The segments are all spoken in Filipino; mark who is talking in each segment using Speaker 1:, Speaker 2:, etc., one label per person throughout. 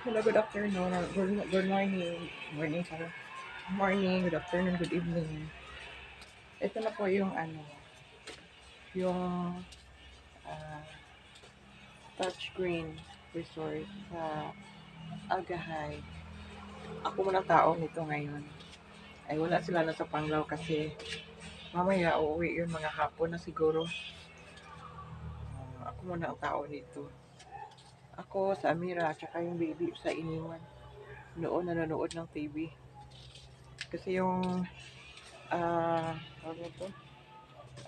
Speaker 1: Hello, good afternoon. or Good, good morning. Morning, sorry. Morning, good afternoon, good evening. Ito na po yung ano, yung uh, touchscreen resort sa Agahay. Ako muna tao nito ngayon. Ay wala sila na sa Panglao kasi mamaya uuwi yun mga hapon na siguro. Uh, ako muna ang tao nito. Ako sa Amira at saka yung baby sa iniwan. Noon nanonood ng TV. Kasi yung ah uh, to?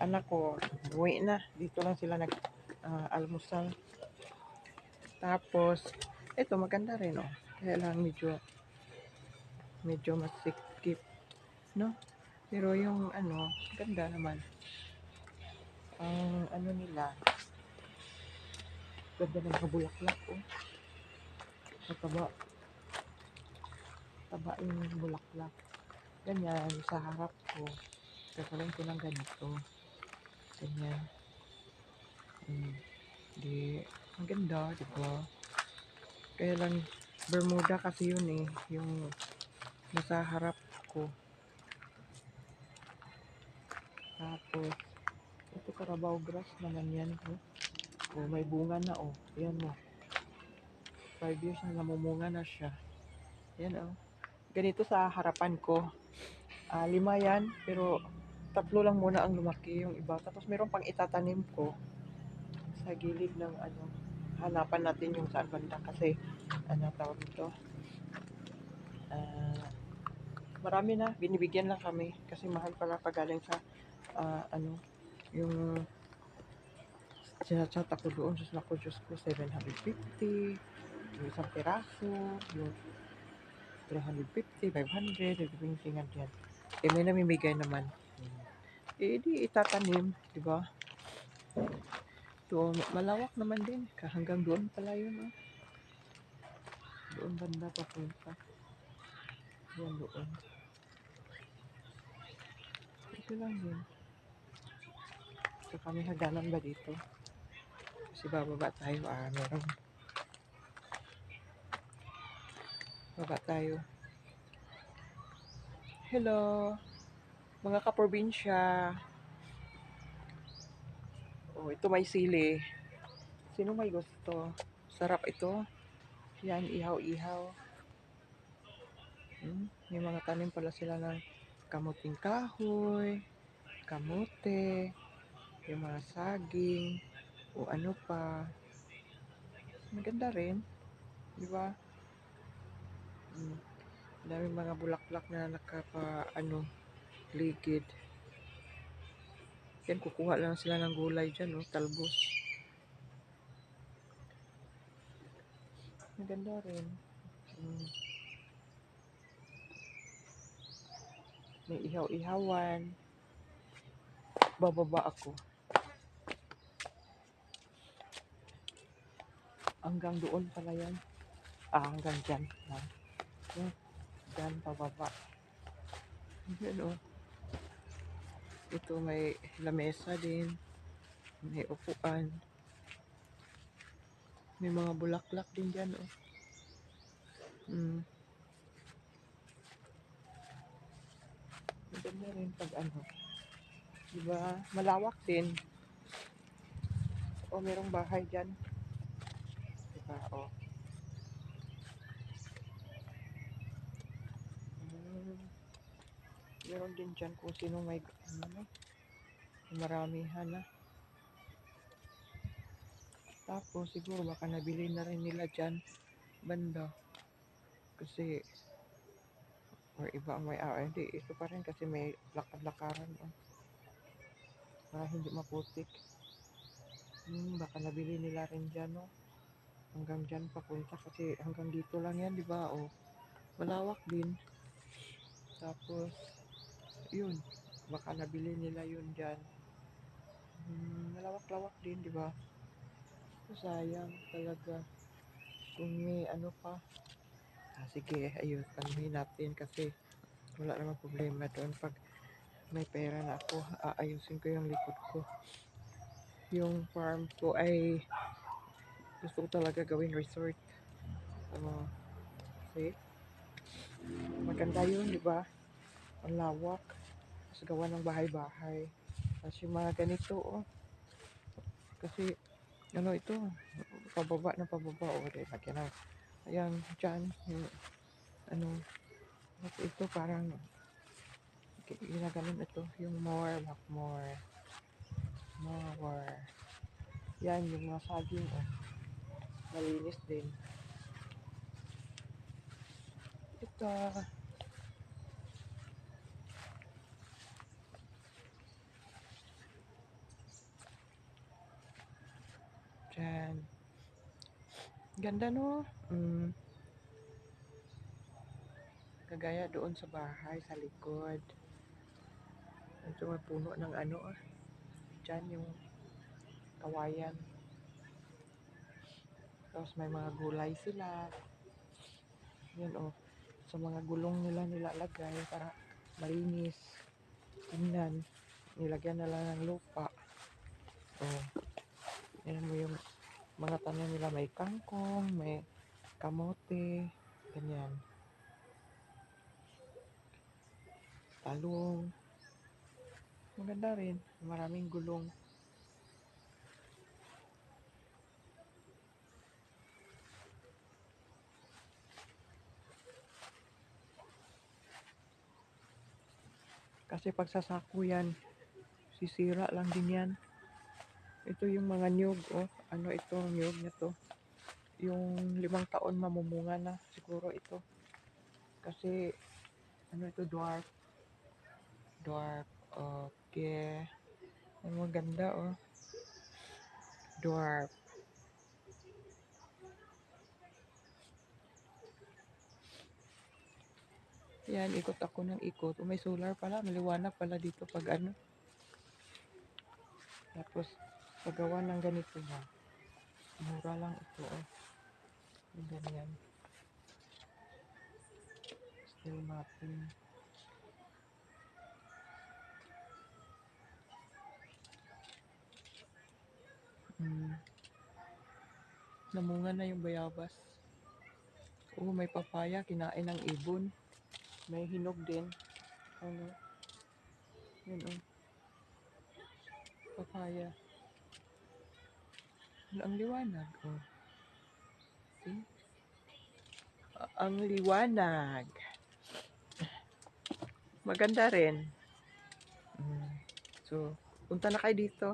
Speaker 1: anak ko, uwi na. Dito lang sila nag uh, almusal. Tapos, ito maganda rin oh. Kaya lang medyo medyo masikip, no? Pero yung ano, ganda naman. Ang ano nila, ganda ng mga bulaklak oh. Mataba. Taba yung bulaklak. Ganyan, sa harap ko. Kakaroon ko ng ganito. Ganyan. Hmm. Di, ang ganda, di? Kaya lang, Bermuda kasi yun eh. Yung nasa harap ko. Tapos, ito Carabao grass naman yan. Oh, oh may bunga na oh. Yan oh. 5 years na namumunga na siya. Yan oh. Ganito sa harapan ko. Uh, lima yan, pero tatlo lang muna ang lumaki yung iba. Tapos meron pang itatanim ko sa gilid ng ano. Hanapan natin yung saan banda kasi ano tawag ito. Uh, marami na, binibigyan lang kami kasi mahal pala pagaling sa uh, ano yung sinachat ako doon sa ko Diyos ko 750 yung isang piraso yung 350 500 nagpintingan yan eh may namimigay naman eh di itatanim, di ba? Ito, malawak naman din. Hanggang doon pala yun, oh. Doon banda papunta. Yan doon. Ito lang din. So kami haganan ba dito? Kasi bababa tayo, ah, meron. Baba tayo. Hello mga kaprobinsya. Oh, ito may sili. Sino may gusto? Sarap ito. Yan, ihaw-ihaw. Hmm, may mga tanim pala sila ng kamuting kahoy, kamote, yung mga saging, o ano pa. Maganda rin. Di ba? Hmm. Dami mga bulaklak na nakapa, ano, ligid. Yan, kukuha lang sila ng gulay dyan, oh, talbos. Maganda rin. Hmm. May ihaw-ihawan. Bababa ako. Hanggang doon pala yan. Ah, hanggang dyan. Ah. Yan. Dyan, pababa. Yan, oh. Ito may lamesa din. May upuan. May mga bulaklak din dyan, oh. Mm. Maganda rin pag ano. Diba? Malawak din. O, merong bahay dyan. Diba? O. Oh. meron din dyan kung sino may ano, maramihan na. Tapos siguro baka nabili na rin nila dyan banda. Kasi or iba ang may ah, hindi ito pa rin kasi may lakad-lakaran oh. para hindi maputik hmm, baka nabili nila rin dyan no? Hanggang dyan papunta kasi hanggang dito lang yan di ba? Oh malawak din. Tapos yun. Baka nabili nila yun dyan. Hmm, malawak-lawak din di ba? Sayang talaga. Kung may ano pa. Ah, sige ayun. Panuhin natin kasi wala namang problema doon. Pag may pera na ako aayusin ko yung likod ko. Yung farm ko ay gusto ko talaga gawing resort uh, kasi maganda yun, di ba? Ang lawak. Tapos gawa ng bahay-bahay. Tapos yung mga ganito, oh. Kasi, ano ito, pababa na pababa, oh. Di, lagyan na. Ayan, dyan, yung, ano, ito parang, ginaganon ito, yung more, back more. More. Yan, yung mga saging, oh. Malinis din. Ito. Diyan. Ganda no? Mm. Kagaya doon sa bahay, sa likod. Ito may puno ng ano ah. Diyan yung kawayan. Tapos may mga gulay sila. Yan oh. Sa mga gulong nila nilalagay para malinis. Tingnan. Nilagyan na ng lupa. Oh. Yan mo yung mga tanim nila. May kangkong, may kamote. Ganyan. Talong. Maganda rin. Maraming gulong. Kasi pag sasako yan, sisira lang din yan. Ito yung mga nyug, oh. Ano ito, nyug na to. Yung limang taon mamumunga na siguro ito. Kasi, ano ito, dwarf. Dwarf, okay. Ang maganda, oh. Dwarf. Yan, ikot ako ng ikot. Oh, may solar pala. Maliwanag pala dito pag ano. Tapos, paggawa ng ganito ba. Mura lang ito, oh. Yung ganyan. Still mapping. Hmm. Namunga na yung bayabas. Oh, may papaya. Kinain ng ibon. May hinog din. Ano? Yun, oh. Papaya. Ano, ang liwanag, oh. See? Ang liwanag. Maganda rin. Mm. So, punta na kayo dito.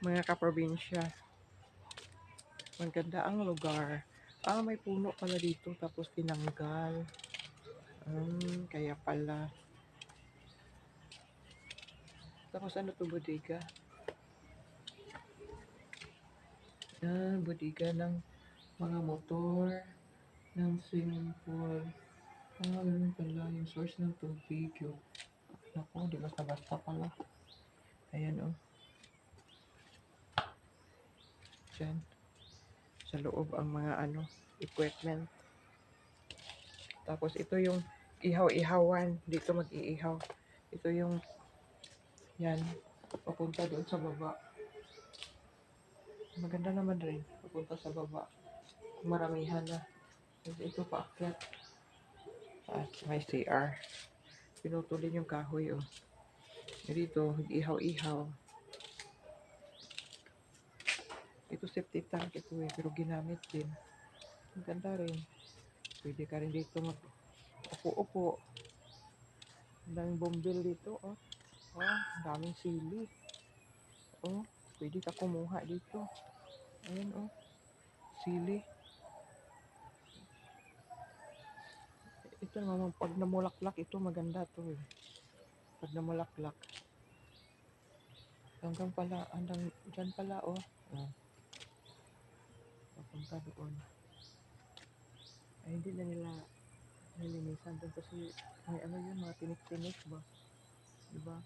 Speaker 1: Mga kaprobinsya. Maganda ang lugar. Ah, may puno pala dito tapos tinanggal. Hmm, kaya pala. Tapos ano to bodega? Ah, bodega ng mga motor, ng swimming pool. Ah, ganun pala yung source ng tubig. Yung, naku, di basta-basta pala. Ayan oh. Diyan. Sa loob ang mga ano, equipment. Tapos ito yung ihaw-ihawan. Dito mag-iihaw. Ito yung yan. Papunta doon sa baba. Maganda naman rin. Papunta sa baba. Maramihan na. Tapos ito paakyat. At may CR. Pinutulin yung kahoy oh. Dito, ihaw-ihaw. Ito septic tank ito eh, pero ginamit din. Maganda rin. Pwede ka rin dito mag upo-upo. Ang bombil dito, oh. Oh, ang daming sili. Oh, pwede ka kumuha dito. Ayan, oh. Sili. Ito naman, pag namulaklak, ito maganda to eh. Pag namulaklak. Hanggang pala, hanggang dyan pala, oh. Oh. Papunta doon. Ay, hindi na nila nilinisan doon kasi may ano yun, mga tinik-tinik ba? Diba?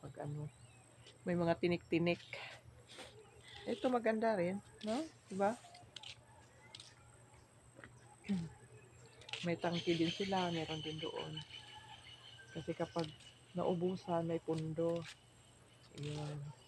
Speaker 1: Pag ano, may mga tinik-tinik. Ito maganda rin, no? Diba? may tangki din sila, meron din doon. Kasi kapag naubusan, may pundo. Ayan.